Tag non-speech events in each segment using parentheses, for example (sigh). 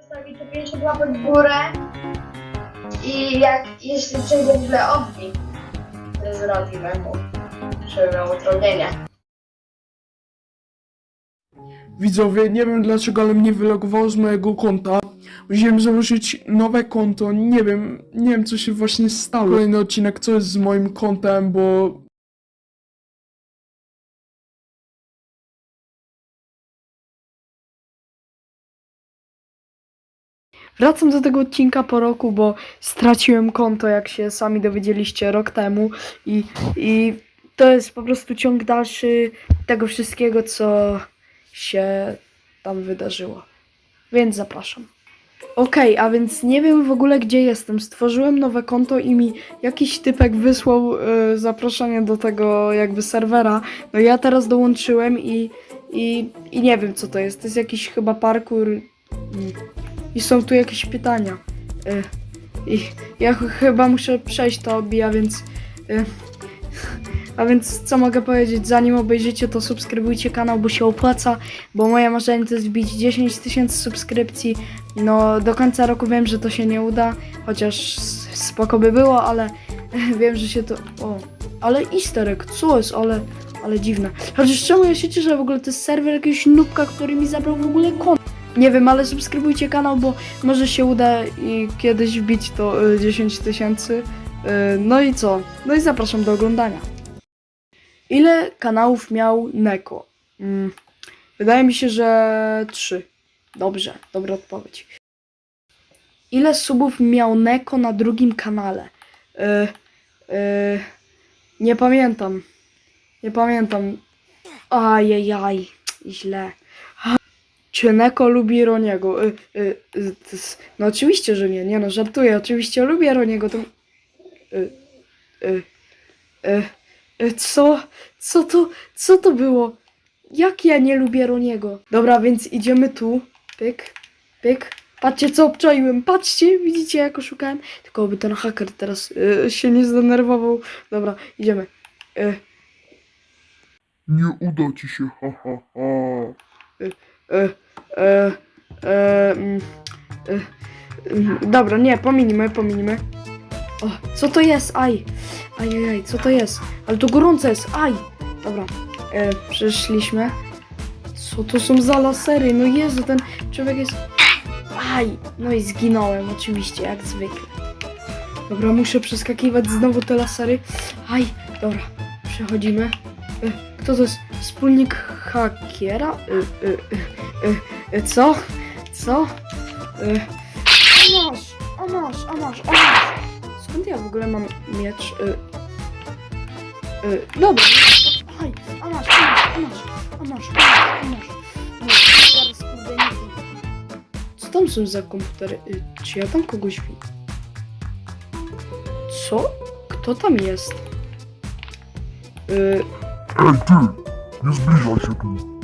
zostawicie 50 łapek w górę i jak jeśli przejdzie w tle odbij, zrobimy mu, żeby miał utrudnienie. Widzowie, nie wiem dlaczego, ale mnie wylogowało z mojego konta. Musiałem założyć nowe konto, nie wiem, nie wiem co się właśnie stało. Kolejny odcinek, co jest z moim kontem, bo... Wracam do tego odcinka po roku, bo straciłem konto, jak się sami dowiedzieliście, rok temu i, i to jest po prostu ciąg dalszy tego wszystkiego, co się tam wydarzyło. Więc zapraszam. Okej, a więc nie wiem w ogóle gdzie jestem. Stworzyłem nowe konto i mi jakiś typek wysłał y, zaproszenie do tego jakby serwera. No ja teraz dołączyłem i, i, i nie wiem co to jest. To jest jakiś chyba parkour i, są tu jakieś pytania. Y, I ja ch- chyba muszę przejść to obija, więc... Y, a więc co mogę powiedzieć, zanim obejrzycie to subskrybujcie kanał, bo się opłaca, bo moje marzenie to jest wbić 10 tysięcy subskrypcji. No do końca roku wiem, że to się nie uda, chociaż spoko by było, ale wiem, że się to... O, ale easter egg, co jest, ale, ale dziwne. Chociaż czemu ja się cieszę, w ogóle to jest serwer jakiegoś nubka, który mi zabrał w ogóle konto. Nie wiem, ale subskrybujcie kanał, bo może się uda i kiedyś wbić to y, 10 tysięcy. Y, No i co? No i zapraszam do oglądania. Ile kanałów miał Neko? Mm, wydaje mi się, że trzy. Dobrze, dobra odpowiedź. Ile subów miał Neko na drugim kanale? Yy, nie pamiętam. Nie pamiętam. Ajajaj, źle. Czy Neko lubi Roniego? Yy, yy, to jest- no oczywiście, że nie. Nie no, żartuję. Oczywiście lubię Roniego. To... Yy, yy, yy. E, Co? Co to? Co to było? Jak ja nie lubię Roniego? Dobra, więc idziemy tu. Pyk, pyk. Patrzcie, co obczaiłem. Patrzcie, widzicie, jak oszukałem? Tylko aby ten haker teraz e, się nie zdenerwował. Dobra, idziemy. E, Nie uda ci się, ha ha ha. e, e, e, mm, e, mm, dobra, nie, pominimy, pominimy. O, co to jest? Aj, aj, aj, aj, co to jest? Ale to gorące jest, aj. Dobra, e, przeszliśmy. Co to są za lasery? No Jezu, ten człowiek jest... Aj, no i zginąłem, oczywiście, jak zwykle. Dobra, muszę przeskakiwać znowu te lasery. Aj, dobra, przechodzimy. E, kto to jest? Wspólnik hakiera? E, e, e, e, co? Co? E, a masz, a masz, a masz, a masz. Skąd ja w ogóle mam miecz? E, e, dobra. Aj, a masz, a masz, a masz, a masz, a masz, a masz. No, zaraz kurde nie wiem. Co tam są za komputery? E, czy ja tam kogoś widzę? Co? Kto tam jest? E, Ej ty, nie zbliżaj się tu.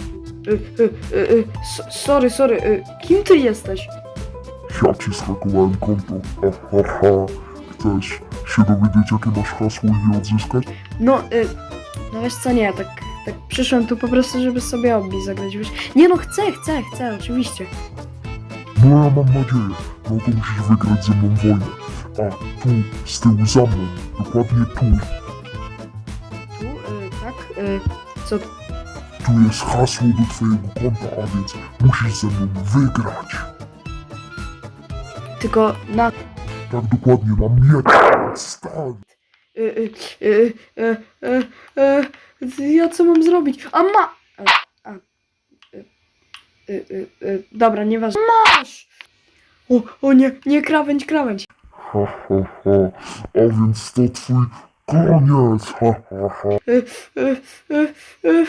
Y, y, y, sorry, sorry, kim ty jesteś? Ja ci skakowałem konto, ha ha ha. Chcesz się dowiedzieć jakie masz hasło i je odzyskać? No, y, no wiesz co, nie, tak, tak przyszłem tu po prostu, żeby sobie obbi zagrać, wiesz? Nie no, chcę, chcę, chcę, oczywiście. No ja mam nadzieję. No to musisz wygrać ze mną wojnę. A tu, z tyłu za mną, dokładnie tu. Tu, y, tak, y, co, Tu jest hasło do twojego konta, a więc musisz ze mną wygrać. tylko na, Tak dokładnie, na miecz. Stań. y, y, y, y, y, y, y, ja co mam zrobić? A ma, a, a, y, y, y, y, dobra, nieważne. Masz! O, o nie, nie krawędź, krawędź. Ha ha ha. A więc to twój koniec. Ha ha ha. Y, y, y, y,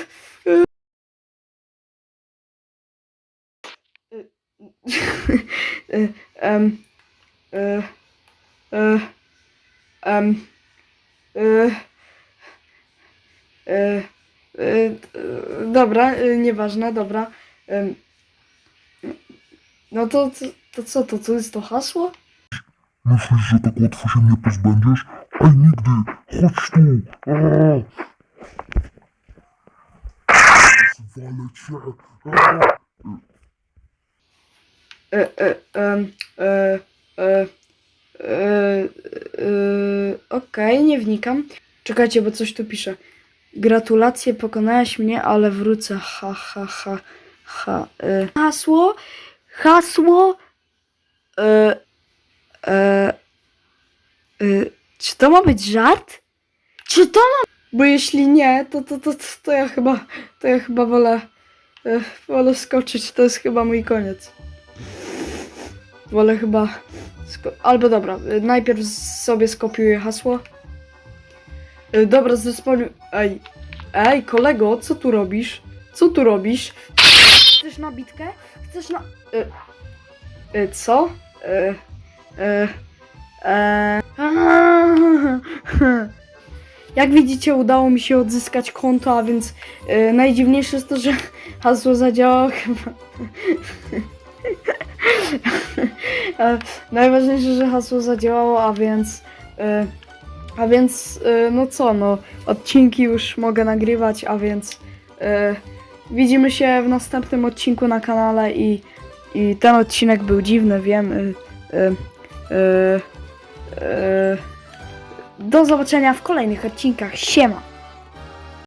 y. Y, em, y, y, em, y, y, y, Dobra, nieważne, dobra. Em, No to, to, to co, to co jest to hasło? Myślisz, że tak łatwo się mnie pozbędziesz? Ej, nigdy! Chodź tu! Aaa! Zwalę cię! E, e, e, Okej, nie wnikam. Czekajcie, bo coś tu pisze. Gratulacje, pokonałeś mnie, ale wrócę. Ha, ha, ha, ha. E. Hasło? Hasło? Czy to ma być żart? Czy to ma... Bo jeśli nie, to, to, to, to, to ja chyba, to ja chyba wolę, wolę skoczyć. To jest chyba mój koniec. Wolę chyba... Albo dobra, y, najpierw sobie skopiuję hasło. Y, Dobra, zespoliu... Ej, ej, kolego, co tu robisz? Co tu robisz? Chcesz na bitkę? Chcesz na... Y, y, co? Y, y, e, (laughs) Jak widzicie, udało mi się odzyskać konto, a więc y, najdziwniejsze jest to, że hasło zadziałało chyba. (laughs) E, Najważniejsze, że hasło zadziałało, a więc. e, a więc, e, no co, no, odcinki już mogę nagrywać, a więc widzimy się w następnym odcinku na kanale i, i ten odcinek był dziwny, wiem. do zobaczenia w kolejnych odcinkach. Siema!